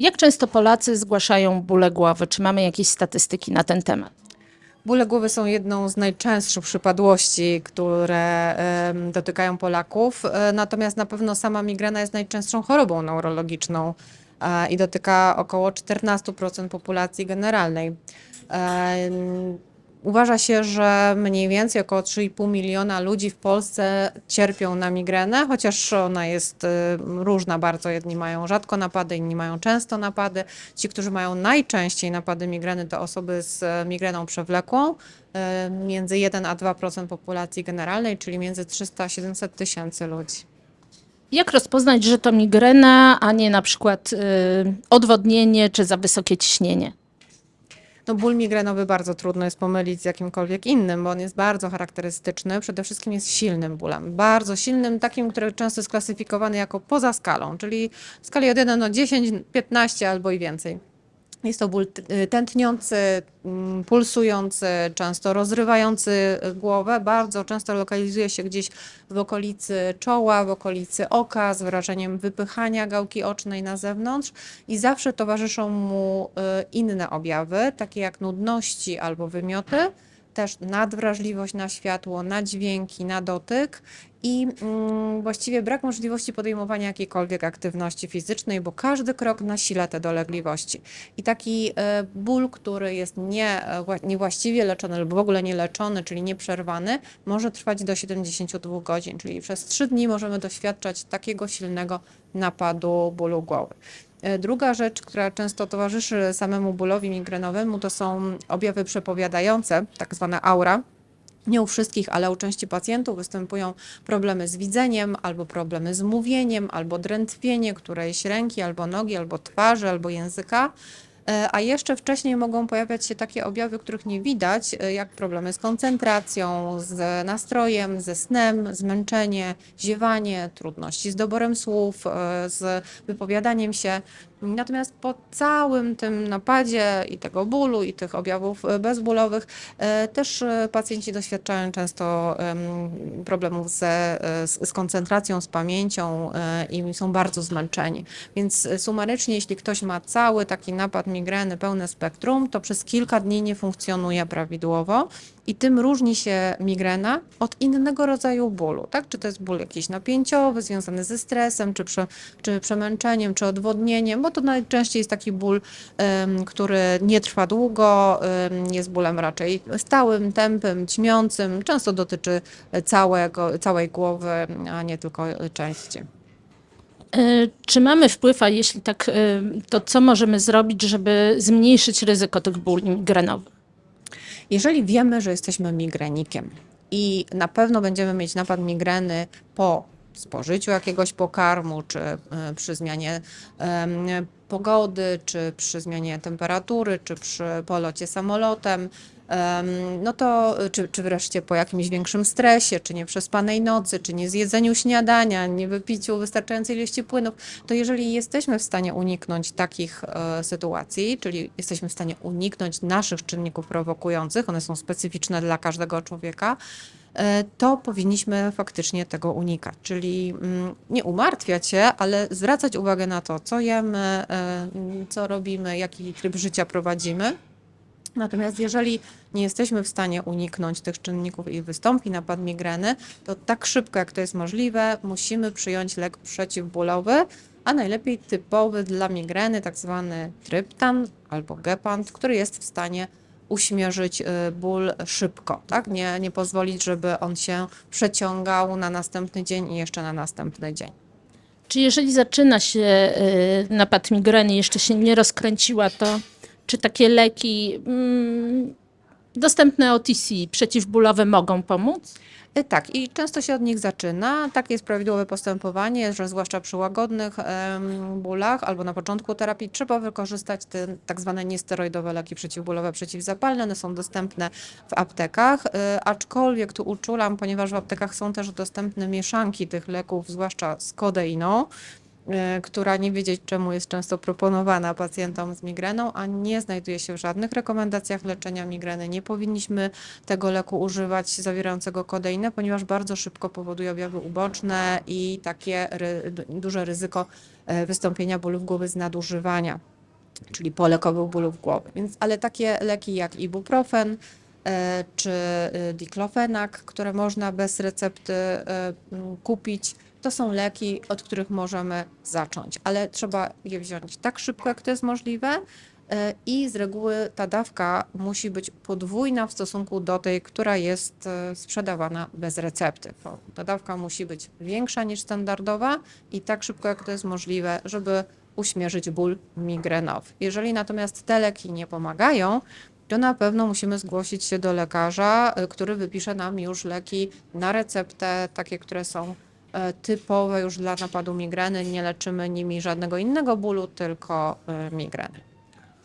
Jak często Polacy zgłaszają bóle głowy? Czy mamy jakieś statystyki na ten temat? Bóle głowy są jedną z najczęstszych przypadłości, które dotykają Polaków, e, natomiast na pewno sama migrena jest najczęstszą chorobą neurologiczną e, i dotyka około 14% populacji generalnej. Em, Uważa się, że mniej więcej około 3,5 miliona ludzi w Polsce cierpią na migrenę, chociaż ona jest y, różna bardzo. Jedni mają rzadko napady, inni mają często napady. Ci, którzy mają najczęściej napady migreny, to osoby z e, migreną przewlekłą, y, między 1 a 2% populacji generalnej, czyli między 300 a 700 tysięcy ludzi. Jak rozpoznać, że to migrena, a nie na przykład y, odwodnienie czy za wysokie ciśnienie? No ból migrenowy bardzo trudno jest pomylić z jakimkolwiek innym, bo on jest bardzo charakterystyczny. Przede wszystkim jest silnym bólem, bardzo silnym, takim, który często jest klasyfikowany jako poza skalą, czyli w skali od 1 do 10, 15 albo i więcej. Jest to ból y, tętniący, mm, pulsujący, często rozrywający y, głowę. Bardzo często lokalizuje się gdzieś w okolicy czoła, w okolicy oka, z wrażeniem wypychania gałki ocznej na zewnątrz i zawsze towarzyszą mu y, inne objawy, takie jak nudności albo wymioty, też nadwrażliwość na światło, na dźwięki, na dotyk i mm, właściwie brak możliwości podejmowania jakiejkolwiek aktywności fizycznej, bo każdy krok nasila te dolegliwości. I taki e, ból, który jest nie, e, wła- niewłaściwie leczony lub w ogóle nie leczony, czyli nieprzerwany, może trwać do 72 godzin, czyli przez 3 dni możemy doświadczać takiego silnego napadu bólu głowy. E, Druga rzecz, która często towarzyszy samemu bólowi migrenowemu, to są objawy przepowiadające, tak zwane aura. Nie u wszystkich, ale u części pacjentów występują problemy z widzeniem, albo problemy z mówieniem, albo drętwienie którejś ręki, albo nogi, albo twarzy, albo języka. E, A jeszcze wcześniej mogą pojawiać się takie objawy, których nie widać, e, jak problemy z koncentracją, z nastrojem, ze snem, zmęczenie, ziewanie, trudności z doborem słów, e, z wypowiadaniem się. Natomiast po całym tym napadzie i tego bólu, i tych objawów e, bezbólowych, e, też e, pacjenci doświadczają często em, problemów ze, z, z koncentracją, z pamięcią i są bardzo zmęczeni. Więc sumarycznie, jeśli ktoś ma cały taki napad migreny, pełne spektrum, to przez kilka dni nie funkcjonuje prawidłowo. I tym różni się migrena od innego rodzaju bólu, tak? Czy to jest ból jakiś napięciowy, związany ze stresem, czy, prze, czy przemęczeniem, czy odwodnieniem, bo to najczęściej jest taki ból, który nie trwa długo, jest bólem raczej stałym, tępym, ćmiącym, często dotyczy całego, całej głowy, a nie tylko części. Y, Czy mamy wpływ, a jeśli tak, y, to co możemy zrobić, żeby zmniejszyć ryzyko tych bóli migrenowych? Jeżeli wiemy, że jesteśmy migrenikiem i na pewno będziemy mieć napad migreny po spożyciu jakiegoś pokarmu, czy e, przy zmianie pogody, czy przy zmianie temperatury, czy przy polocie samolotem, em, no to czy, czy wreszcie po jakimś większym stresie, czy nieprzespanej nocy, czy niezjedzeniu śniadania, nie wypiciu wystarczającej ilości płynów, to jeżeli jesteśmy w stanie uniknąć takich e, sytuacji, czyli jesteśmy w stanie uniknąć naszych czynników prowokujących, one są specyficzne dla każdego człowieka, to powinniśmy faktycznie tego unikać. Czyli mm, nie umartwiać się, ale zwracać uwagę na to, co jemy, e, co robimy, jaki tryb życia prowadzimy. Natomiast jeżeli nie jesteśmy w stanie uniknąć tych czynników i wystąpi napad migreny, to tak szybko jak to jest możliwe, musimy przyjąć lek przeciwbólowy, a najlepiej typowy dla migreny, tak zwany tryptan albo gepant, który jest w stanie uśmierzyć y, ból szybko, tak? Nie, nie pozwolić, żeby on się przeciągał na następny dzień i jeszcze na następny dzień. Czy jeżeli zaczyna się y, napad migreny, jeszcze się nie rozkręciła, to czy takie leki mm, dostępne OTC, przeciwbólowe mogą pomóc? Y, Tak, i często się od nich zaczyna. Takie jest prawidłowe postępowanie, że zwłaszcza przy łagodnych bólach albo na początku terapii trzeba wykorzystać te tak zwane niesteroidowe leki przeciwbólowe, przeciwzapalne. One są dostępne w aptekach, y, aczkolwiek tu uczulam, ponieważ w aptekach są też dostępne mieszanki tych leków, zwłaszcza z kodeiną. E, która nie wiedzieć czemu jest często proponowana pacjentom z migreną, a nie znajduje się w żadnych rekomendacjach leczenia migreny. Nie powinniśmy tego leku używać zawierającego kodeinę, ponieważ bardzo szybko powoduje objawy uboczne i takie ry, duże ryzyko e, wystąpienia bólów głowy z nadużywania, czyli polekowych bólów głowy. Więc, ale takie leki jak ibuprofen, e, czy diklofenak, które można bez recepty kupić. To są leki, od których możemy zacząć, ale trzeba je wziąć tak szybko, jak to jest możliwe. e, I z reguły ta dawka musi być podwójna w stosunku do tej, która jest e, sprzedawana bez recepty. Bo ta dawka musi być większa niż standardowa i tak szybko, jak to jest możliwe, żeby uśmierzyć ból migrenowy. Jeżeli natomiast te leki nie pomagają, to na pewno musimy zgłosić się do lekarza, y, który wypisze nam już leki na receptę, takie, które są e, typowe już dla napadu migreny. Nie leczymy nimi żadnego innego bólu, tylko e, migreny.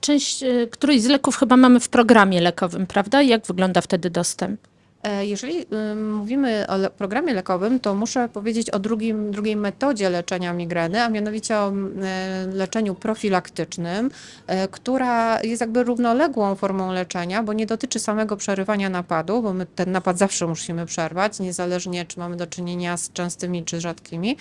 Część, y, któryś z leków chyba mamy w programie lekowym, prawda? Jak wygląda wtedy dostęp? E, Jeżeli y, mówimy o programie lekowym, to muszę powiedzieć o drugim, drugiej metodzie leczenia migreny, a mianowicie o e, leczeniu profilaktycznym, e, która jest jakby równoległą formą leczenia, bo nie dotyczy samego przerywania napadu, bo my ten napad zawsze musimy przerwać, niezależnie czy mamy do czynienia z częstymi czy rzadkimi,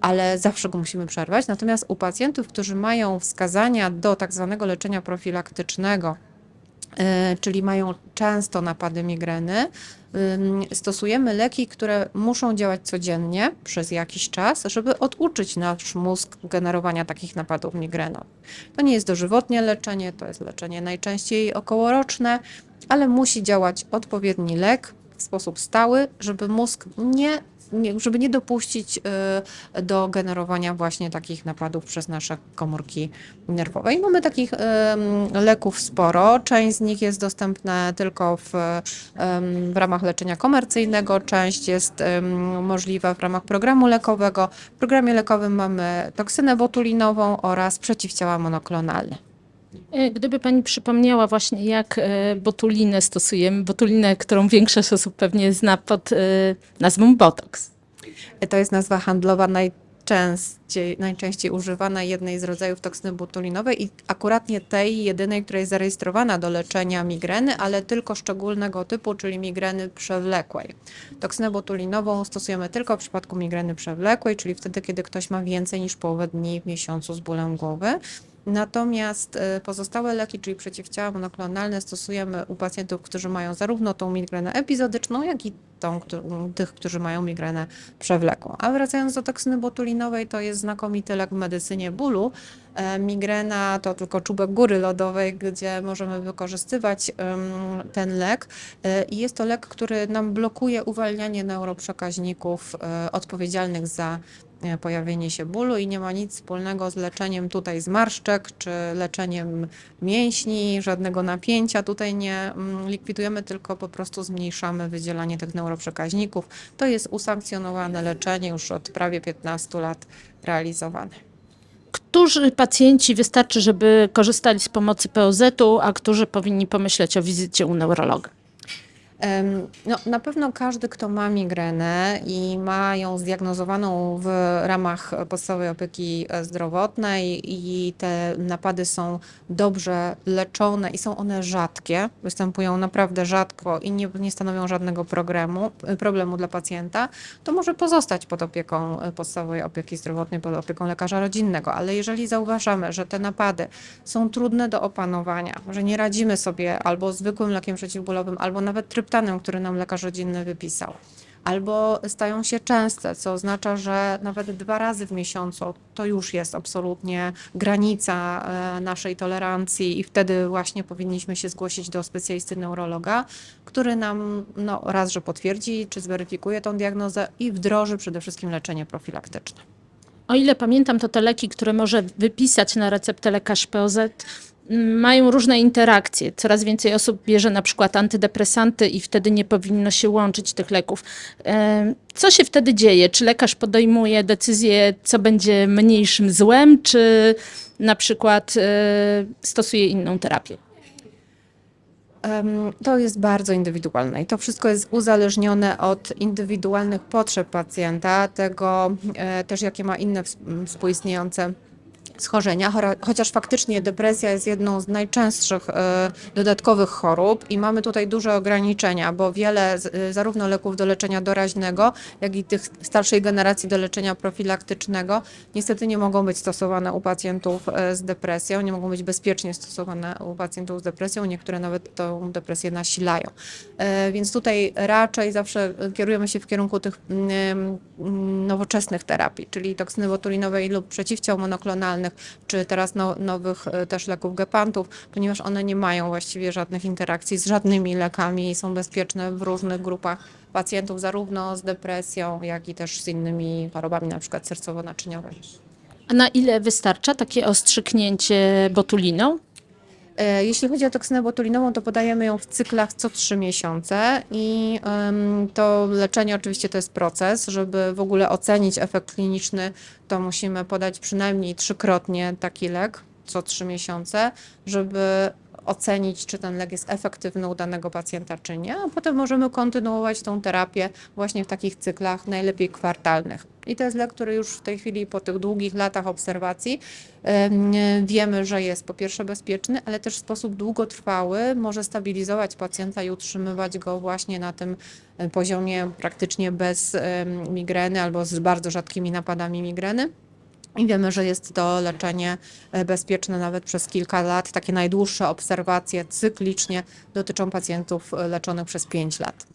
ale zawsze go musimy przerwać. Natomiast u pacjentów, którzy mają wskazania do tak zwanego leczenia profilaktycznego, czyli mają często napady migreny, stosujemy leki, które muszą działać codziennie przez jakiś czas, żeby oduczyć nasz mózg generowania takich napadów migrenowych. To nie jest dożywotnie leczenie, to jest leczenie najczęściej okołoroczne, ale musi działać odpowiedni lek w sposób stały, żeby mózg nie, żeby nie dopuścić y, do generowania właśnie takich napadów przez nasze komórki nerwowe. I mamy takich em, leków sporo. Część z nich jest dostępna tylko w, em, w ramach leczenia komercyjnego, część jest możliwa w ramach programu lekowego. W programie lekowym mamy toksynę botulinową oraz przeciwciała monoklonalne. Y, Gdyby pani przypomniała właśnie, jak y, botulinę stosujemy, botulinę, którą większość osób pewnie zna pod y, nazwą Botox. To jest nazwa handlowa najczęściej, najczęściej używana jednej z rodzajów toksyny botulinowej i akurat nie tej jedynej, która jest zarejestrowana do leczenia migreny, ale tylko szczególnego typu, czyli migreny przewlekłej. Toksynę botulinową stosujemy tylko w przypadku migreny przewlekłej, czyli wtedy, kiedy ktoś ma więcej niż połowę dni w miesiącu z bólem głowy. Natomiast e, pozostałe leki, czyli przeciwciała monoklonalne, stosujemy u pacjentów, którzy mają zarówno tą migrenę epizodyczną, jak i tą, tych, którzy mają migrenę przewlekłą. A wracając do toksyny botulinowej, to jest znakomity lek w medycynie bólu. E, Migrena to tylko czubek góry lodowej, gdzie możemy wykorzystywać ten lek. E, I jest to lek, który nam blokuje uwalnianie neuroprzekaźników odpowiedzialnych za pojawienie się bólu i nie ma nic wspólnego z leczeniem tutaj zmarszczek czy leczeniem mięśni, żadnego napięcia tutaj nie mm, likwidujemy, tylko po prostu zmniejszamy wydzielanie tych neuroprzekaźników. To jest usankcjonowane leczenie już od prawie 15 lat realizowane. Którzy pacjenci wystarczy, żeby korzystali z pomocy POZ-u, a którzy powinni pomyśleć o wizycie u neurologa? No, na pewno każdy, kto ma migrenę i ma ją zdiagnozowaną w ramach podstawowej opieki e, zdrowotnej i te napady są dobrze leczone i są one rzadkie, występują naprawdę rzadko i nie, nie stanowią żadnego problemu, problemu dla pacjenta, to może pozostać pod opieką e, podstawowej opieki zdrowotnej, pod opieką lekarza rodzinnego. Ale jeżeli zauważamy, że te napady są trudne do opanowania, że nie radzimy sobie albo zwykłym lekiem przeciwbólowym, albo nawet tryptanem, który nam lekarz rodzinny wypisał, albo stają się częste, co oznacza, że nawet dwa razy w miesiącu to już jest absolutnie granica e, naszej tolerancji i wtedy właśnie powinniśmy się zgłosić do specjalisty neurologa, który nam no, raz, że potwierdzi, czy zweryfikuje tą diagnozę i wdroży przede wszystkim leczenie profilaktyczne. O ile pamiętam, to te leki, które może wypisać na receptę lekarz POZ, mają różne interakcje. Coraz więcej osób bierze na przykład antydepresanty i wtedy nie powinno się łączyć tych leków. Em, Co się wtedy dzieje? Czy lekarz podejmuje decyzję, co będzie mniejszym złem, czy na przykład e, stosuje inną terapię? To jest bardzo indywidualne i to wszystko jest uzależnione od indywidualnych potrzeb pacjenta, tego e, też jakie ma inne współistniejące schorzenia, chociaż faktycznie depresja jest jedną z najczęstszych e, dodatkowych chorób i mamy tutaj duże ograniczenia, bo wiele e, zarówno leków do leczenia doraźnego, jak i tych starszej generacji do leczenia profilaktycznego niestety nie mogą być stosowane u pacjentów e, z depresją, nie mogą być bezpiecznie stosowane u pacjentów z depresją, niektóre nawet tą depresję nasilają. Więc tutaj raczej zawsze kierujemy się w kierunku tych mm, mm, nowoczesnych terapii, czyli toksyny botulinowej lub przeciwciał monoklonalnych, czy teraz no, nowych e, też leków gepantów, ponieważ one nie mają właściwie żadnych interakcji z żadnymi lekami i są bezpieczne w różnych grupach pacjentów, zarówno z depresją, jak i też z innymi chorobami, na przykład sercowo-naczyniowymi. A na ile wystarcza takie ostrzyknięcie botuliną? E, Jeśli chodzi o toksynę botulinową, to podajemy ją w cyklach co 3 miesiące i to leczenie oczywiście to jest proces. Żeby w ogóle ocenić efekt kliniczny, to musimy podać przynajmniej trzykrotnie taki lek co 3 miesiące, żeby ocenić, czy ten lek jest efektywny u danego pacjenta, czy nie, a potem możemy kontynuować tą terapię właśnie w takich cyklach, najlepiej kwartalnych. I to jest lek, który już w tej chwili po tych długich latach obserwacji em, wiemy, że jest po pierwsze bezpieczny, ale też w sposób długotrwały może stabilizować pacjenta i utrzymywać go właśnie na tym poziomie praktycznie bez migreny albo z bardzo rzadkimi napadami migreny. I wiemy, że jest to leczenie e, bezpieczne nawet przez kilka lat. Takie najdłuższe obserwacje cyklicznie dotyczą pacjentów e, leczonych przez 5 lat.